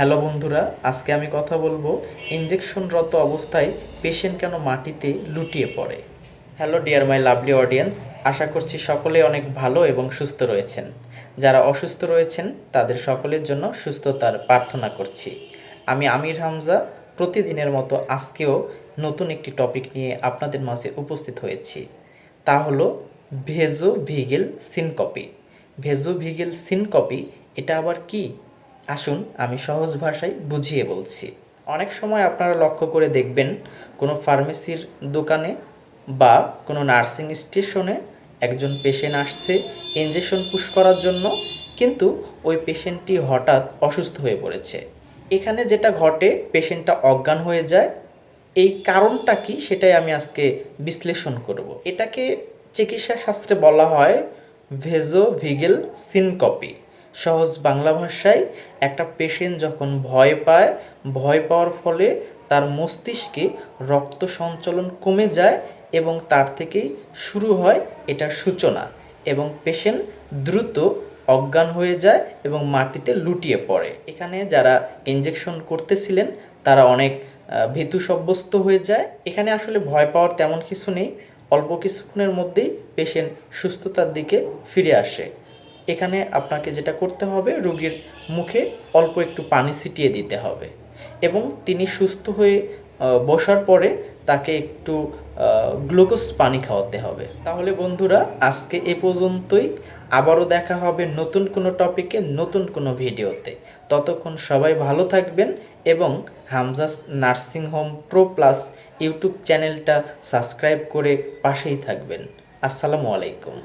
Hello বন্ধুরা, আজকে আমি কথা বলব ইঞ্জেকশনরত অবস্থায় পেশেন্ট কেন মাটিতে লুটিয়ে পড়ে? Hello dear my lovely audience আশা করছি সকলে অনেক ভালো এবং সুস্থ রয়েছেন। যারা অসুস্থ রয়েছেন, তাদের সকলের জন্য সুস্থতার প্রার্থনা করছি। আমি আমির হামজা, প্রতিদিনের মতো আজকেও নতুন একটি টপিক নিয়ে আপনাদের মাঝে উপস্থিত হয়েছি। তা হলো ভেজো ভিগেল সিনকপি। ভেজো ভিগেল সিনকপি, এটা আবার কি? আসুন, আমি সহজ ভাষায় বুঝিয়ে বলছি। অনেক সময় আপনারা লক্ষ্য করে দেখবেন, কোনো ফার্মেসির দোকানে বা কোনো নার্সিং স্টেশনে একজন পেশেন্ট আসছে ইঞ্জেকশন পুশ করার জন্য, কিন্তু ওই পেশেন্টটি হঠাৎ অসুস্থ হয়ে পড়েছে। এখানে যেটা ঘটে পেশেন্টটা অজ্ঞান হয়ে যায়। এই কারণটা কি? সেটাই আমি আজকে বিশ্লেষণ করব। এটাকে চিকিৎসা শাস্ত্রে বলা হয় ভেজো ভিগেল সিনকপি। সহজ বাংলা ভাষায় একটা পেশেন্ট যখন ভয় পায়, ভয় পাওয়ার ফলে তার মস্তিষ্কে রক্ত সঞ্চালন কমে যায় এবং তার থেকেই শুরু হয় এটার সূচনা এবং পেশেন্ট দ্রুত অজ্ঞান হয়ে যায় এবং মাটিতে লুটিয়ে পড়ে। এখানে যারা ইঞ্জেকশন করতেছিলেন, তারা অনেক ভীতু সাব্যস্ত হয়ে যায়। এখানে আসলে ভয় পাওয়ার তেমন কিছু নেই, অল্প কিছুক্ষণের মধ্যেই পেশেন্ট সুস্থতার দিকে ফিরে আসে। এখানে আপনাকে যেটা করতে হবে, রোগীর মুখে অল্প একটু পানি ছিটিয়ে দিতে হবে এবং তিনি সুস্থ হয়ে বসার পরে তাকে একটু গ্লুকোজ পানি খাওয়াতে হবে। তাহলে বন্ধুরা, আজকে এ পর্যন্তই। আবারও দেখা হবে নতুন কোনো টপিকে নতুন কোনো ভিডিওতে। ততক্ষণ সবাই ভালো থাকবেন এবং Hamza's nursing home pro plus YouTube চ্যানেলটা সাবস্ক্রাইব করে পাশেই থাকবেন। আসসালামু আলাইকুম।